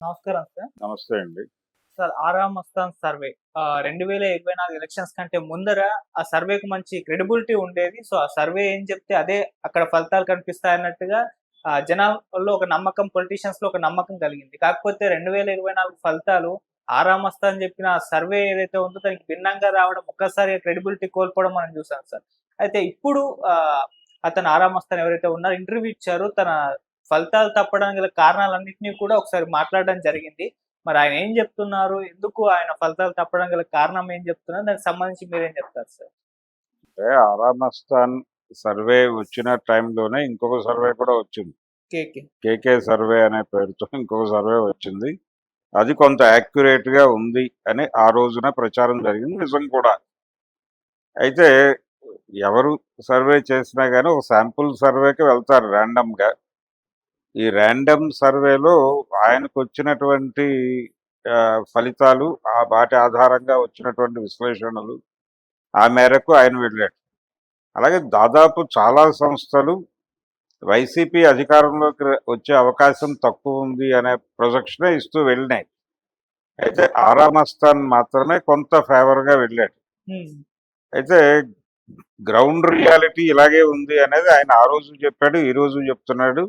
నమస్కారం సార్. నమస్తే అండి. సార్ ఆరామ్ మస్తాన్ సర్వే. రెండు వేల ఇరవై నాలుగు ఎలక్షన్స్ కంటే ముందర ఆ సర్వేకి మంచి క్రెడిబిలిటీ ఉండేది. సో ఆ సర్వే ఏం చెప్తే అదే అక్కడ ఫలితాలు కనిపిస్తాయి అన్నట్టుగా ఆ, జనాల్లో ఒక నమ్మకం పొలిటీషియన్స్లో ఒక నమ్మకం కలిగింది. కాకపోతే రెండు వేల ఇరవై నాలుగు ఫలితాలు ఆరామ్ మస్తాన్ చెప్పిన సర్వే ఏదైతే ఉందో దానికి భిన్నంగా రావడం ఒక్కసారి క్రెడిబిలిటీ కోల్పోవడం మనం చూసాం సార్. అయితే ఇప్పుడు అతను ఆరామ్ మస్తాన్ ఎవరైతే ఉన్నారో ఇంటర్వ్యూ ఇచ్చారో. తన ఫలితాలు తప్పడానికి గల కారణాలన్నింటినీ కూడా ఒకసారి మాట్లాడడం జరిగింది. మరి ఆయన ఏం చెప్తున్నారు? ఎందుకు ఆయన ఫలితాలు తప్పడం గల కారణం ఏం చెప్తున్నారు? దానికి సంబంధించి మీరేం చెప్తారు సార్? అంటే ఆరామస్థాన్ సర్వే వచ్చిన టైంలోనే ఇంకొక సర్వే కూడా వచ్చింది. కేకే సర్వే అనే పేరుతో ఇంకొక సర్వే వచ్చింది. అది కొంత యాక్యురేట్గా ఉంది అని ఆ రోజున ప్రచారం జరిగింది. నిజం కూడా. అయితే ఎవరు సర్వే చేసినా కానీ ఒక శాంపుల్ సర్వేకి వెళ్తారు ర్యాండమ్గా ఈ ర్యాండమ్ సర్వేలో ఆయనకు వచ్చినటువంటి ఫలితాలు ఆ వాటి ఆధారంగా వచ్చినటువంటి విశ్లేషణలు ఆ మేరకు ఆయన వెళ్ళాడు. అలాగే దాదాపు చాలా సంస్థలు వైసీపీ అధికారంలోకి వచ్చే అవకాశం తక్కువ ఉంది అనే ప్రొజెక్షనే ఇస్తూ వెళ్ళినాయి. అయితే ఆరామస్థాన్ మాత్రమే కొంత ఫేవర్గా వెళ్ళాడు. అయితే గ్రౌండ్ రియాలిటీ ఇలాగే ఉంది అనేది ఆయన ఆ రోజు చెప్పాడు ఈ రోజు చెప్తున్నాడు.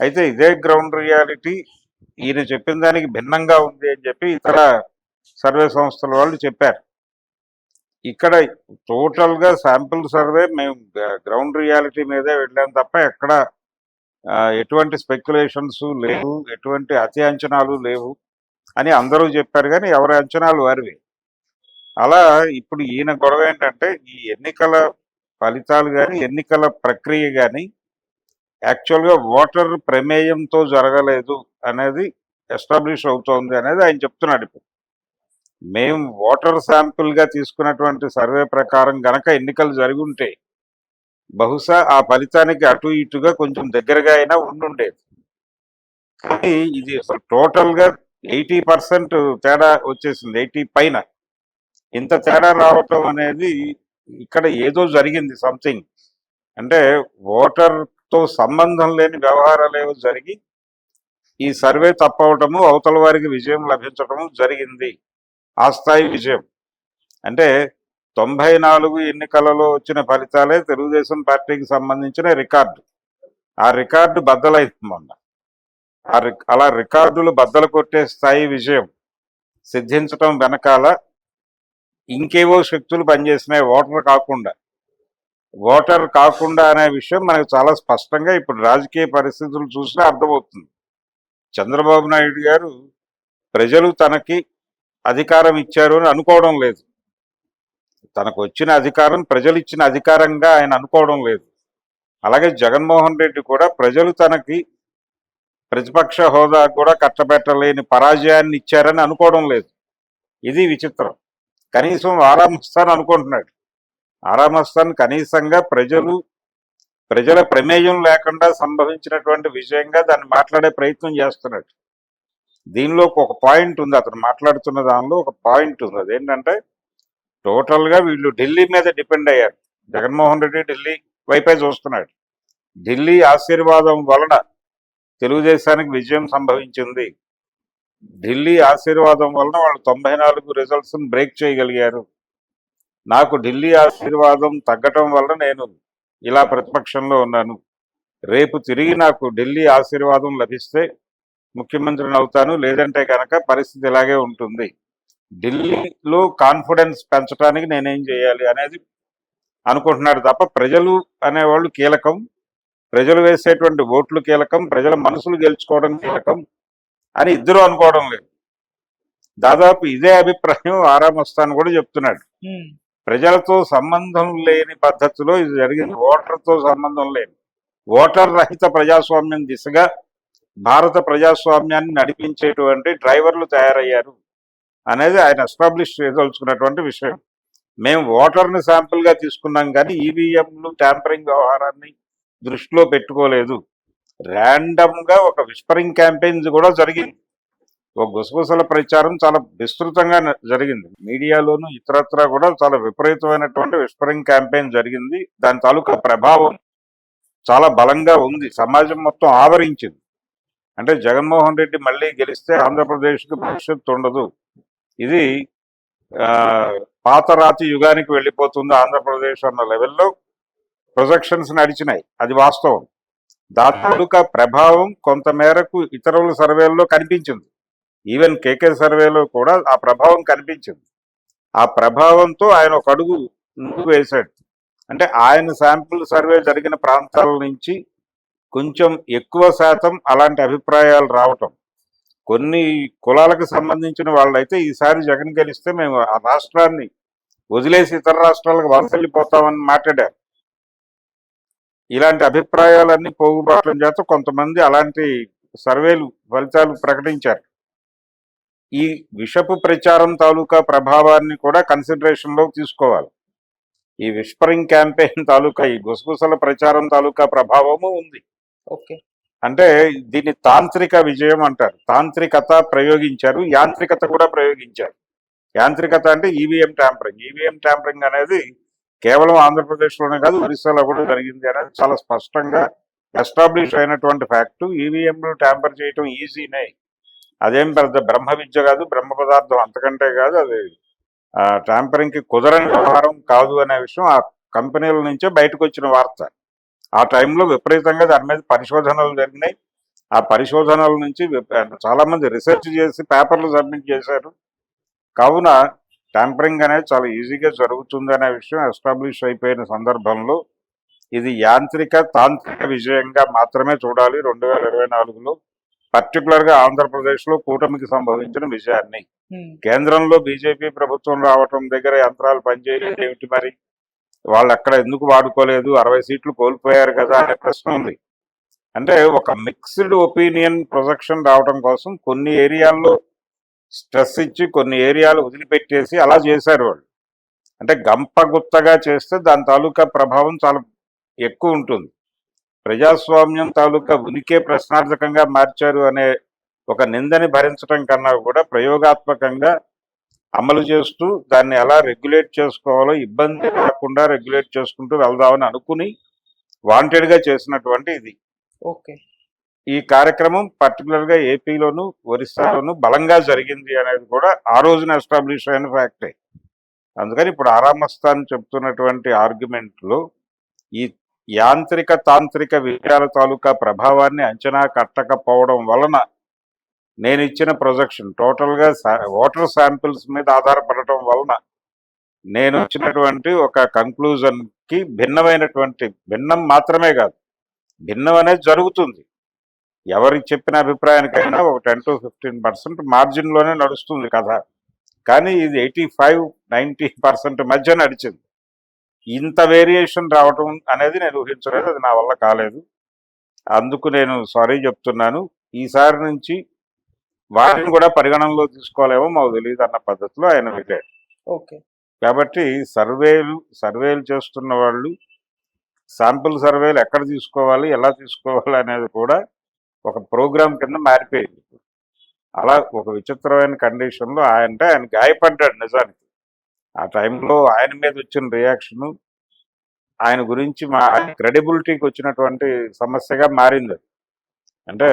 అయితే ఇదే గ్రౌండ్ రియాలిటీ ఈయన చెప్పిన దానికి భిన్నంగా ఉంది అని చెప్పి ఇతర సర్వే సంస్థల వాళ్ళు చెప్పారు. ఇక్కడ టోటల్గా శాంపుల్ సర్వే మేము గ్రౌండ్ రియాలిటీ మీదే వెళ్ళాం తప్ప ఎక్కడ ఎటువంటి స్పెక్యులేషన్స్ లేవు ఎటువంటి అతి అంచనాలు లేవు అని అందరూ చెప్పారు కానీ ఎవరి అంచనాలు వారివి. అలా ఇప్పుడు ఈయన గొడవ ఏంటంటే ఈ ఎన్నికల ఫలితాలు కానీ ఎన్నికల ప్రక్రియ కానీ యాక్చువల్గా ఓటర్ ప్రమేయంతో జరగలేదు అనేది ఎస్టాబ్లిష్ అవుతోంది అనేది ఆయన చెప్తున్నాడు ఇప్పుడు. మేము ఓటర్ శాంపుల్గా తీసుకున్నటువంటి సర్వే ప్రకారం గనక ఎన్నికలు జరిగి ఉంటే బహుశా ఆ ఫలితానికి అటు ఇటుగా కొంచెం దగ్గరగా అయినా ఉండుండేది. కానీ ఇది అసలు టోటల్గా ఎయిటీ పర్సెంట్ తేడా వచ్చేసింది ఎయిటీ పైన. ఇంత తేడా రావటం అనేది ఇక్కడ ఏదో జరిగింది సంథింగ్. అంటే ఓటర్ తో సంబంధం లేని వ్యవహారాలు ఏవో జరిగి ఈ సర్వే తప్పవటము అవతల వారికి విజయం లభించటము జరిగింది. ఆ స్థాయి విజయం. అంటే తొంభై నాలుగు ఎన్నికలలో వచ్చిన ఫలితాలే తెలుగుదేశం పార్టీకి సంబంధించిన రికార్డు. ఆ రికార్డు బద్దలైంది మొన్న. ఆ రి- అలా రికార్డులు బద్దలు కొట్టే స్థాయి విజయం సిద్ధించటం వెనకాల ఇంకేవో శక్తులు పనిచేసినాయి ఓటర్ కాకుండా. ఓటర్ కాకుండా అనే విషయం మనకు చాలా స్పష్టంగా ఇప్పుడు రాజకీయ పరిస్థితులు చూసినా అర్థమవుతుంది. చంద్రబాబు నాయుడు గారు ప్రజలు తనకి అధికారం ఇచ్చారు అని అనుకోవడం లేదు. తనకు వచ్చిన అధికారం ప్రజలు ఇచ్చిన అధికారంగా ఆయన అనుకోవడం లేదు. అలాగే జగన్మోహన్ రెడ్డి కూడా ప్రజలు తనకి ప్రతిపక్ష హోదా కూడా కట్టబెట్టలేని పరాజయాన్ని ఇచ్చారని అనుకోవడం లేదు. ఇది విచిత్రం. కనీసం ఆరామిస్తాను అనుకుంటున్నాడు. ఆరామస్థాన్ కనీసంగా ప్రజలు ప్రజల ప్రమేయం లేకుండా సంభవించినటువంటి విషయంగా దాన్ని మాట్లాడే ప్రయత్నం చేస్తున్నాడు. దీనిలో ఒక పాయింట్ ఉంది. అతను మాట్లాడుతున్న దానిలో ఒక పాయింట్ ఉంది. అదేంటంటే టోటల్గా వీళ్ళు ఢిల్లీ మీద డిపెండ్ అయ్యారు. జగన్మోహన్ రెడ్డి ఢిల్లీ వైపే చూస్తున్నాడు. ఢిల్లీ ఆశీర్వాదం వలన తెలుగుదేశానికి విజయం సంభవించింది. ఢిల్లీ ఆశీర్వాదం వలన వాళ్ళు తొంభై నాలుగు రిజల్ట్స్ బ్రేక్ చేయగలిగారు. నాకు ఢిల్లీ ఆశీర్వాదం తగ్గటం వల్ల నేను ఇలా ప్రతిపక్షంలో ఉన్నాను. రేపు తిరిగి నాకు ఢిల్లీ ఆశీర్వాదం లభిస్తే ముఖ్యమంత్రిని అవుతాను. లేదంటే కనుక పరిస్థితి ఇలాగే ఉంటుంది. ఢిల్లీలో కాన్ఫిడెన్స్ పెంచడానికి నేనేం చేయాలి అనేది అనుకుంటున్నాడు తప్ప ప్రజలు అనేవాళ్ళు కీలకం. ప్రజలు వేసేటువంటి ఓట్లు కీలకం. ప్రజల మనసులు గెలుచుకోవడం కీలకం అని ఇద్దరు అనుకోవడం లేదు. దాదాపు ఇదే అభిప్రాయం ఆరామస్తాను కూడా చెప్తున్నాడు. ప్రజలతో సంబంధం లేని పద్ధతిలో ఇది జరిగింది. ఓటర్తో సంబంధం లేని ఓటర్ రహిత ప్రజాస్వామ్యం దిశగా భారత ప్రజాస్వామ్యాన్ని నడిపించేటువంటి డ్రైవర్లు తయారయ్యారు అనేది ఆయన ఎస్టాబ్లిష్ చేయదలుచుకున్నటువంటి విషయం. మేము ఓటర్ని శాంపుల్గా తీసుకున్నాం కానీ ఈవీఎంలు ట్యాంపరింగ్ వ్యవహారాన్ని దృష్టిలో పెట్టుకోలేదు. ర్యాండమ్గా ఒక విస్పరింగ్ క్యాంపెయిన్స్ కూడా జరిగింది. ఒక గుసగుసల ప్రచారం చాలా విస్తృతంగా జరిగింది. మీడియాలోను ఇతరత్రా కూడా చాలా విపరీతమైనటువంటి విస్పరింగ్ క్యాంపెయిన్ జరిగింది. దాని తాలూకా ప్రభావం చాలా బలంగా ఉంది. సమాజం మొత్తం ఆవరించింది. అంటే జగన్మోహన్ రెడ్డి మళ్ళీ గెలిస్తే ఆంధ్రప్రదేశ్కి భవిష్యత్తు ఉండదు. ఇది ఆ, యుగానికి వెళ్ళిపోతుంది ఆంధ్రప్రదేశ్ అన్న లెవెల్లో ప్రొజెక్షన్స్ నడిచినాయి. అది వాస్తవం. దాని తాలూకా ప్రభావం కొంత మేరకు ఇతరుల సర్వేల్లో కనిపించింది. ఈవెన్ కేకే సర్వేలో కూడా ఆ ప్రభావం కనిపించింది. ఆ ప్రభావంతో ఆయన ఒక అడుగు ముందుకు వేశాడు. అంటే ఆయన శాంపుల్ సర్వే జరిగిన ప్రాంతాల నుంచి కొంచెం ఎక్కువ శాతం అలాంటి అభిప్రాయాలు రావటం. కొన్ని కులాలకు సంబంధించిన వాళ్ళైతే ఈసారి జగన్ గెలిస్తే మేము ఆ రాష్ట్రాన్ని వదిలేసి ఇతర రాష్ట్రాలకు వలస వెళ్ళిపోతామని మాట్లాడారు. ఇలాంటి అభిప్రాయాలన్నీ పోగుబాటం చేత కొంతమంది అలాంటి సర్వేలు ఫలితాలు ప్రకటించారు. ఈ విషపు ప్రచారం తాలూకా ప్రభావాన్ని కూడా కన్సిడరేషన్లో తీసుకోవాలి. ఈ విస్పరింగ్ క్యాంపెయిన్ తాలూకా ఈ గుసగుసల ప్రచారం తాలూకా ప్రభావము ఉంది. ఓకే. అంటే దీన్ని తాంత్రిక విజయం అంటారు. తాంత్రికత ప్రయోగించారు యాంత్రికత కూడా ప్రయోగించారు. యాంత్రికత అంటే ఈవీఎం ట్యాంపరింగ్ ఈవీఎం ట్యాంపరింగ్ అనేది కేవలం ఆంధ్రప్రదేశ్లోనే కాదు ఒరిస్సాలో కూడా జరిగింది అనేది చాలా స్పష్టంగా ఎస్టాబ్లిష్ అయినటువంటి ఫ్యాక్ట్. ఈవీఎంలు ట్యాంపర్ చేయటం ఈజీనే అదేం పెద్ద బ్రహ్మ విద్య కాదు బ్రహ్మ పదార్థం అంతకంటే కాదు అది ట్యాంపరింగ్కి కుదరని వ్యవహారం కాదు అనే విషయం ఆ కంపెనీల నుంచే బయటకు వచ్చిన వార్త. ఆ టైంలో విపరీతంగా దాని మీద పరిశోధనలు జరిగినాయి. ఆ పరిశోధనల నుంచి చాలామంది చాలా మంది రీసెర్చ్ చేసి పేపర్లు సబ్మిట్ చేశారు. కావున ట్యాంపరింగ్ అనేది చాలా ఈజీగా జరుగుతుంది అనే విషయం ఎస్టాబ్లిష్ అయిపోయిన సందర్భంలో ఇది యాంత్రిక తాంత్రిక విజయంగా మాత్రమే చూడాలి. రెండు వేల ఇరవై నాలుగులో పర్టికులర్గా ఆంధ్రప్రదేశ్లో కూటమికి సంభవించిన విజయాన్ని ఉమ్, కేంద్రంలో బీజేపీ ప్రభుత్వం రావటం దగ్గర యంత్రాలు పనిచేయలేదు. ఏమిటి మరి? వాళ్ళు అక్కడ ఎందుకు వాడుకోలేదు? అరవై సీట్లు కోల్పోయారు కదా అనే ప్రశ్న ఉంది. అంటే ఒక మిక్స్డ్ ఒపీనియన్ ప్రొజెక్షన్ రావడం కోసం కొన్ని ఏరియాల్లో స్ట్రెస్ ఇచ్చి కొన్ని ఏరియాలు వదిలిపెట్టేసి అలా చేశారు వాళ్ళు. అంటే గంపగుత్తగా చేస్తే దాని తాలూకా ప్రభావం చాలా ఎక్కువ ఉంటుంది. ప్రజాస్వామ్యం తాలూకా ఉనికే ప్రశ్నార్థకంగా మార్చారు అనే ఒక నిందని భరించడం కన్నా కూడా ప్రయోగాత్మకంగా అమలు చేస్తూ దాన్ని ఎలా రెగ్యులేట్ చేసుకోవాలో ఇబ్బంది లేకుండా రెగ్యులేట్ చేసుకుంటూ వెళ్దామని అనుకుని వాంటెడ్గా చేసినటువంటి ఇది. ఓకే. ఈ కార్యక్రమం పర్టికులర్గా ఏపీలోను ఒరిస్సాలోను బలంగా జరిగింది అనేది కూడా ఆ రోజున ఎస్టాబ్లిష్ అయిన ఫ్యాక్టే. అందుకని ఇప్పుడు ఆరామస్థాన్ చెప్తున్నటువంటి ఆర్గ్యుమెంట్లో ఈ యాంత్రిక తాంత్రిక విషయాల తాలూకా ప్రభావాన్ని అంచనా కట్టకపోవడం వలన నేను ఇచ్చిన ప్రొజెక్షన్ టోటల్గా వాటర్ శాంపిల్స్ మీద ఆధారపడటం వలన నేను వచ్చినటువంటి ఒక కంక్లూజన్కి భిన్నమైనటువంటి భిన్నం మాత్రమే కాదు భిన్నం అనేది జరుగుతుంది. ఎవరికి చెప్పిన అభిప్రాయానికైనా ఒక టెన్ టు ఫిఫ్టీన్ పర్సెంట్ మార్జిన్లోనే నడుస్తుంది కథ. కానీ ఇది ఎయిటీ ఫైవ్ నైంటీ పర్సెంట్ మధ్య నడిచింది. ఇంత వేరియేషన్ రావటం అనేది నేను ఊహించలేదు అది నా వల్ల కాలేదు. అందుకు నేను సారీ చెప్తున్నాను. ఈసారి నుంచి వాటిని కూడా పరిగణనలో తీసుకోలేమో మాకు తెలియదు అన్న పద్ధతిలో ఆయన వెళ్ళాడు ఓకే. కాబట్టి సర్వేలు సర్వేలు చేస్తున్న వాళ్ళు శాంపుల్ సర్వేలు ఎక్కడ తీసుకోవాలి ఎలా తీసుకోవాలి అనేది కూడా ఒక ప్రోగ్రామ్ కింద మారిపోయింది. అలా ఒక విచిత్రమైన కండిషన్లో ఆయన అంటే ఆయన గాయపడ్డాడు నిజానికి. ఆ టైంలో ఆయన మీద వచ్చిన రియాక్షన్ ఆయన గురించి మా క్రెడిబిలిటీకి వచ్చినటువంటి సమస్యగా మారింది. అంటే